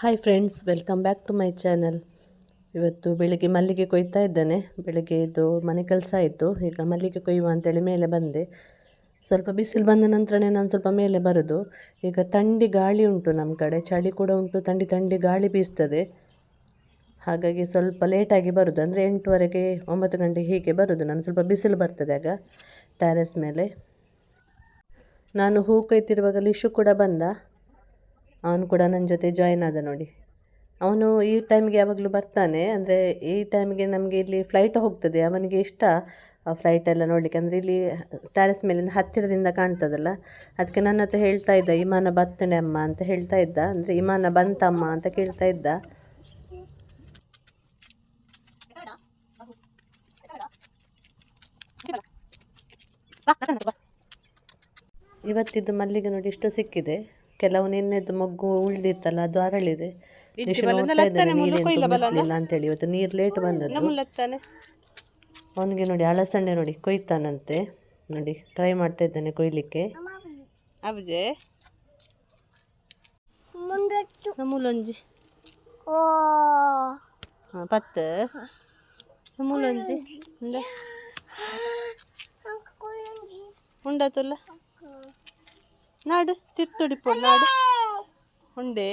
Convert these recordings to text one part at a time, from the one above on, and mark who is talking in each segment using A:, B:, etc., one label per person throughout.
A: Hi friends welcome back to my channel ಇವತ್ತು ಬೆಳಿಗ್ಗೆ ಮಲ್ಲಿಗೆ ಕೊಯ್ತಾ ಇದ್ದೇನೆ. ಬೆಳಿಗ್ಗೆ ಇದು ಮನೆ ಕೆಲಸ ಆಯಿತು ಈಗ ಮಲ್ಲಿಗೆ ಕೊಯ್ಯುವ ಅಂತೇಳಿ ಮೇಲೆ ಬಂದೆ. ಸ್ವಲ್ಪ ಬಿಸಿಲು ಬಂದ ನಂತರನೇ ನಾನು ಸ್ವಲ್ಪ ಮೇಲೆ ಬರೋದು. ಈಗ ಥಂಡಿ ಗಾಳಿ ಉಂಟು ನಮ್ಮ ಕಡೆ. ಚಳಿ ಕೂಡ ಉಂಟು. ಥಂಡಿ ಥಂಡಿ ಗಾಳಿ ಬೀಸ್ತದೆ. ಹಾಗಾಗಿ ಸ್ವಲ್ಪ ಲೇಟಾಗಿ ಬರೋದು. ಅಂದರೆ ಎಂಟುವರೆಗೆ ಒಂಬತ್ತು ಗಂಟೆಗೆ ಹೀಗೆ ಬರೋದು. ನಾನು ಸ್ವಲ್ಪ ಬಿಸಿಲು ಬರ್ತದೆ ಆಗ ಟ್ಯಾರೆಸ್ ಮೇಲೆ. ನಾನು ಹೂ ಕೊಯ್ತಿರುವಾಗ ಲಿಶು ಕೂಡ ಬಂದ. ಅವನು ಕೂಡ ನನ್ನ ಜೊತೆ ಜಾಯಿನ್ ಆದ ನೋಡಿ. ಅವನು ಈ ಟೈಮ್ಗೆ ಯಾವಾಗಲೂ ಬರ್ತಾನೆ. ಅಂದರೆ ಈ ಟೈಮ್ಗೆ ನಮಗೆ ಇಲ್ಲಿ ಫ್ಲೈಟ್ ಹೋಗ್ತದೆ. ಅವನಿಗೆ ಇಷ್ಟ ಫ್ಲೈಟ್ ಎಲ್ಲ ನೋಡಲಿಕ್ಕೆ. ಅಂದರೆ ಇಲ್ಲಿ ಟ್ಯಾರೆಸ್ ಮೇಲಿಂದ ಹತ್ತಿರದಿಂದ ಕಾಣ್ತದಲ್ಲ? ಅದಕ್ಕೆ ನನ್ನ ಹತ್ರ ಹೇಳ್ತಾ ಇದ್ದ ವಿಮಾನ ಬತ್ತಣೆ ಅಮ್ಮ ಅಂತ ಹೇಳ್ತಾ ಇದ್ದ. ಅಂದರೆ ವಿಮಾನ ಬಂತಮ್ಮ ಅಂತ ಕೇಳ್ತಾ ಇದ್ದ. ಇವತ್ತಿದ್ದು ಮಲ್ಲಿಗೆ ನೋಡಿ ಇಷ್ಟು ಸಿಕ್ಕಿದೆ. ಕೆಲವು ನಿನ್ನೆದ್ದು ಮಗ್ಗು ಉಳ್ದಿತ್ತಲ್ಲ ಅದು ಅರಳಿದೆ. ನಿಶು ನೋಡ್ತಾ ಇದ್ದಾನೆ ನೀರೇನು ತುಂಬಿಸ್ಲಿಲ್ಲ ಅಂತೇಳಿ ಇವತ್ತು. ನೀರು ಲೇಟ್ ಬಂದದ್ದು. ಅವನಿಗೆ ನೋಡಿ ಅಲಸಂಡೆ ನೋಡಿ ಕೊಯ್ತಾನಂತೆ. ನೋಡಿ ಟ್ರೈ ಮಾಡ್ತಾ ಇದ್ದಾನೆ ಕೊಯ್ಲಿಕ್ಕೆ.
B: ಅಬ್ಜೆ ನಮ್ಮುಲೊಂಜಿ ಹಾಂ ಪತ್ತು. ನಮ್ಮುಲೊಂಜಿ ಉಂಡ. ಉಂಡ ನಾಡು, ತಿರ್ತೊಡಿಪು, ನಾಡು. ಉಂಡೆ.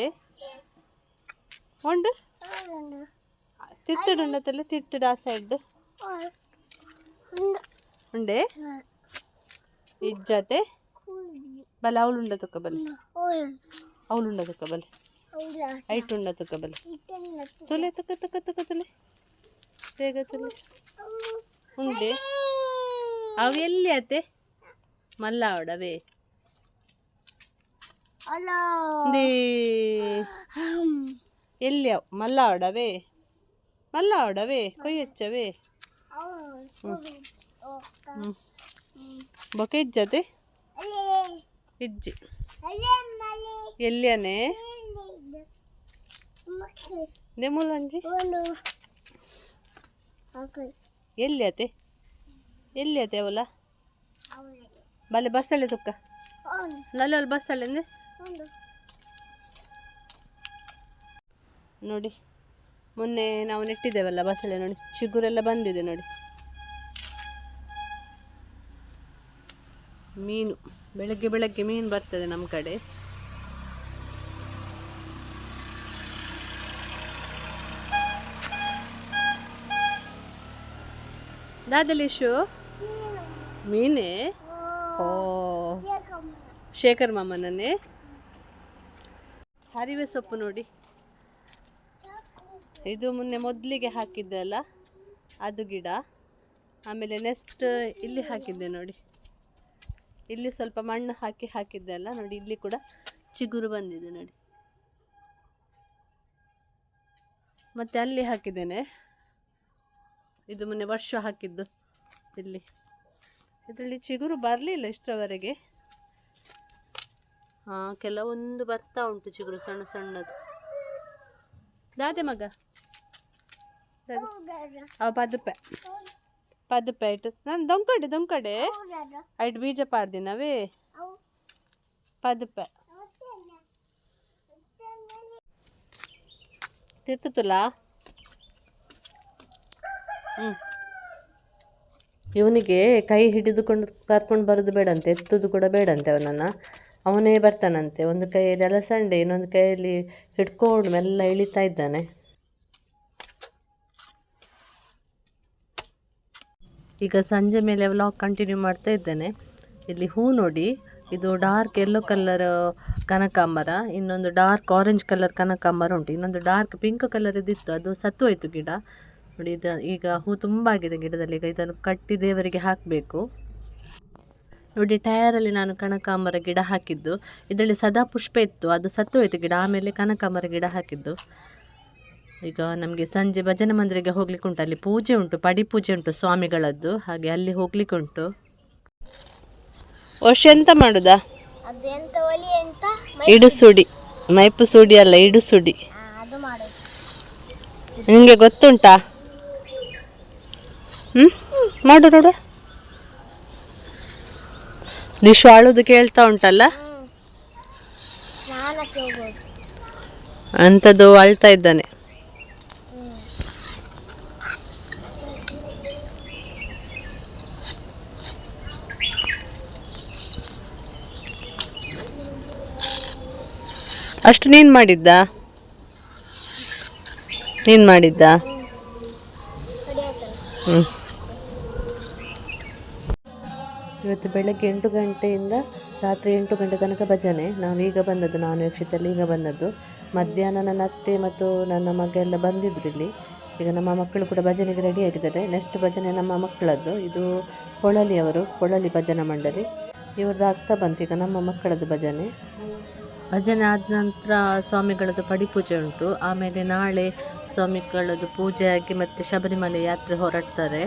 B: ಉಂಡು? ತಿರ್ತುಡು ಉಂಡತಲ್ಲ ತಿರ್ತುಡು ಆ ಸೈಡ್ ಉಂಡೆ? ಇಜ್ಜತೆ? ಬಲ ಅವಳುಂಡ ತುಕ್ಕ ಬಲೆ. ಅವಳುಂಡ ತುಕ್ಕ ಬಲೆ. ಐಟ್ ಉಂಡ ತುಕ್ಕ ಬಲೆ. ತುಲೆ ತುಕ ತುಕ ತುಕ ತುಲೆ. ಬೇಗ ತುಲೆ. ಉಂಡೆ? ಅವು ಎಲ್ಲಿ ಅತ್ತೆ? ಮಲ್ಲ ಅವಡವೇ ದೇ ಎಲ್ಲಿ ಮಲ್ಲಾಡವೇ? ಮಲ್ಲ ಅವಡವೇ ಮಲ್ಲ ಅವಡವೇ ಕೊಯ್ಯಚ್ಚವೇ ಬೊಕೆ ಇಜ್ಜತೆ? ಇಜ್ಜಿ. ಎಲ್ಲಿಯನೆ? ದೆಮುಲಂಜಿ ಎಲ್ಲಿ ಅತೆ ಎಲ್ಲಿ ಅತೆ ಅವಲ? ಬಲೆ ಬಸ್ಸಳ್ಳಿ ತುಕ್ಕ. ಲಲ್ಲ ಅಲ್ಲಿ ಬಸ್ಸಳೆ ಅಂದ್ರೆ ನೋಡಿ ಮೊನ್ನೆ ನಾವು ನೆಟ್ಟಿದ್ದೇವಲ್ಲ ಬಸಳೆ ನೋಡಿ ಚಿಗುರೆಲ್ಲ ಬಂದಿದೆ ನೋಡಿ. ಮೀನು ಬೆಳಗ್ಗೆ ಬೆಳಗ್ಗೆ ಮೀನು ಬರ್ತದೆ ನಮ್ಮ ಕಡೆ. ದಾದಲೀಶು ಮೀನೇ. ಓ ಶೇಖರ್ ಮಾಮನನ್ನೇ? ಹರಿವೆ ಸೊಪ್ಪು ನೋಡಿ. ಇದು ಮೊನ್ನೆ ಮೊದಲಿಗೆ ಹಾಕಿದ್ದೆ ಅಲ್ಲ, ಅದು ಗಿಡ. ಆಮೇಲೆ ನೆಕ್ಸ್ಟ್ ಇಲ್ಲಿ ಹಾಕಿದ್ದೆ ನೋಡಿ. ಇಲ್ಲಿ ಸ್ವಲ್ಪ ಮಣ್ಣು ಹಾಕಿ ಹಾಕಿದ್ದೆ ಅಲ್ಲ, ನೋಡಿ ಇಲ್ಲಿ ಕೂಡ ಚಿಗುರು ಬಂದಿದೆ ನೋಡಿ. ಮತ್ತು ಅಲ್ಲಿ ಹಾಕಿದ್ದೇನೆ. ಇದು ಮೊನ್ನೆ ವರ್ಷ ಹಾಕಿದ್ದು ಇಲ್ಲಿ. ಇದರಲ್ಲಿ ಚಿಗುರು ಬರಲಿಲ್ಲ ಇಷ್ಟರವರೆಗೆ. ಕೆಲವೊಂದು ಬರ್ತಾ ಉಂಟು ಚಿಗುರು ಸಣ್ಣ ಸಣ್ಣದು. ದಾದೆ ಮಗ? ಪದಪೆ. ಪದಪೆ ಇಟ್ಟು ನಾನು ದೊಂಕಡೆ ದೊಂಕಡೆ. ಐಟ್ ಬೀಜ ಪಾಡ್ದಿನವೇ? ಪದಪೆ. ತಿತ್ತುತ್ತಲ್ಲ ಹ್ಞೂ ಇವನಿಗೆ ಕೈ ಹಿಡಿದುಕೊಂಡು ಕರ್ಕೊಂಡು ಬರೋದು ಬೇಡಂತೆ ಎತ್ತುದು ಕೂಡ ಬೇಡಂತೆ ಅವನನ್ನು. ಅವನೇ ಬರ್ತಾನಂತೆ. ಒಂದು ಕೈಯಲ್ಲಿ ಅಲಸಂಡೆ, ಇನ್ನೊಂದು ಕೈಯಲ್ಲಿ ಹಿಡ್ಕೊಂಡು ಮೆಲ್ಲ ಇಳಿತಾ ಇದ್ದಾನೆ. ಈಗ ಸಂಜೆ ಮೇಲೆ ವ್ಲಾಗ್ ಕಂಟಿನ್ಯೂ ಮಾಡ್ತಾ ಇದ್ದೇನೆ. ಇಲ್ಲಿ ಹೂ ನೋಡಿ, ಇದು ಡಾರ್ಕ್ ಯೆಲ್ಲೋ ಕಲರ್ ಕನಕಾಂಬರ, ಇನ್ನೊಂದು ಡಾರ್ಕ್ ಆರೆಂಜ್ ಕಲರ್ ಕನಕಾಂಬರ ಉಂಟು, ಇನ್ನೊಂದು ಡಾರ್ಕ್ ಪಿಂಕ್ ಕಲರ್ ಇದ್ದಿತ್ತು, ಅದು ಸತ್ತು ಹೋಯ್ತು ಗಿಡ. ನೋಡಿ, ಇದು ಈಗ ಹೂ ತುಂಬ ಆಗಿದೆ ಗಿಡದಲ್ಲಿ, ಈಗ ಇದನ್ನು ಕಟ್ಟಿ ದೇವರಿಗೆ ಹಾಕಬೇಕು. ನೋಡಿ ಟಯರಲ್ಲಿ ನಾನು ಕನಕಾಂಬರ ಗಿಡ ಹಾಕಿದ್ದು. ಇದರಲ್ಲಿ ಸದಾ ಪುಷ್ಪ ಇತ್ತು. ಅದು ಸತ್ತು ಹೋಯ್ತು ಗಿಡ. ಆಮೇಲೆ ಕನಕಾಂಬರ ಗಿಡ ಹಾಕಿದ್ದು. ಈಗ ನಮಗೆ ಸಂಜೆ ಭಜನೆ ಮಂದಿರಕ್ಕೆ ಹೋಗ್ಲಿಕ್ಕೆ ಉಂಟು. ಅಲ್ಲಿ ಪೂಜೆ ಉಂಟು. ಪಡಿ ಪೂಜೆ ಉಂಟು ಸ್ವಾಮಿಗಳದ್ದು. ಹಾಗೆ ಅಲ್ಲಿ ಹೋಗ್ಲಿಕ್ಕೆ ಉಂಟು. ವರ್ಷ ಎಂತ ಮಾಡುದಾ?
A: ಇಡುಸುಡಿ. ಮೈಪು ಸುಡಿ ಅಲ್ಲ ಇಡು ಸುಡಿ
C: ಅದು ಮಾಡೋದು.
A: ನಿಮಗೆ ಗೊತ್ತುಂಟಾ? ಹ್ಮ್? ಮಾಡು ನೋಡು. ನಿಶು ಅಳುದು ಕೇಳ್ತಾ ಉಂಟಲ್ಲ?
B: ಅಂಥದ್ದು ಅಳ್ತಾ ಇದ್ದಾನೆ. ಅಷ್ಟು ನೀನ್ ಮಾಡಿದ್ದ? ನೀನ್ ಮಾಡಿದ್ದ? ಹ್ಞೂ
A: ಇವತ್ತು ಬೆಳಗ್ಗೆ ಎಂಟು ಗಂಟೆಯಿಂದ ರಾತ್ರಿ ಎಂಟು ಗಂಟೆ ತನಕ ಭಜನೆ. ನಾವೀಗ ಬಂದದ್ದು, ನಾನು ಯಕ್ಷಿತಲ್ಲಿ ಈಗ ಬಂದದ್ದು. ಮಧ್ಯಾಹ್ನ ನನ್ನ ಅತ್ತೆ ಮತ್ತು ನನ್ನ ಮಗ ಎಲ್ಲ ಬಂದಿದ್ರು ಇಲ್ಲಿ. ಈಗ ನಮ್ಮ ಮಕ್ಕಳು ಕೂಡ ಭಜನೆಗೆ ರೆಡಿ ಆಗಿದ್ದಾರೆ. ನೆಕ್ಸ್ಟ್ ಭಜನೆ ನಮ್ಮ ಮಕ್ಕಳದ್ದು. ಇದು ಕೊಳಲಿ ಅವರು, ಕೊಳಲಿ ಭಜನಾ ಮಂಡಳಿ. ಇವ್ರದ್ದು ಆಗ್ತಾ ಬಂತು ಈಗ ನಮ್ಮ ಮಕ್ಕಳದ್ದು ಭಜನೆ.
B: ಭಜನೆ ಆದ ನಂತರ ಸ್ವಾಮಿಗಳದ್ದು ಪಡಿಪೂಜೆ ಉಂಟು. ಆಮೇಲೆ ನಾಳೆ ಸ್ವಾಮಿಗಳದ್ದು ಪೂಜೆ ಆಗಿ ಮತ್ತು ಶಬರಿಮಲೆ ಯಾತ್ರೆ ಹೊರಡ್ತಾರೆ.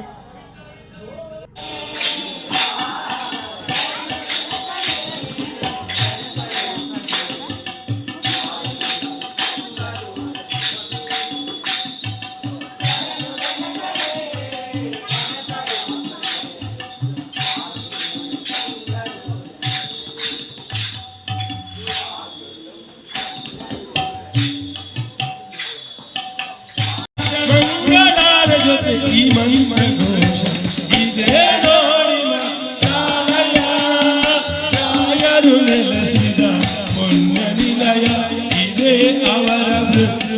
D: ಇದೇ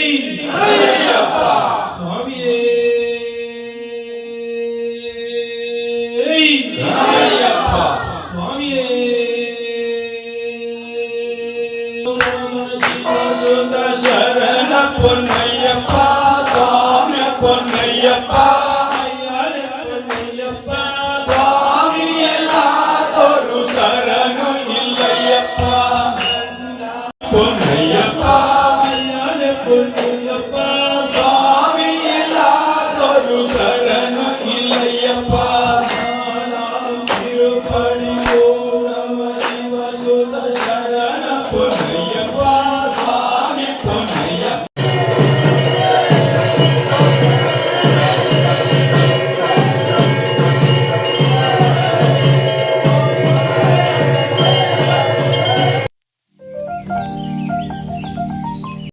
D: ஜெய் அப்பா சுவாமியே ஜெய் அப்பா சுவாமியே Thank you.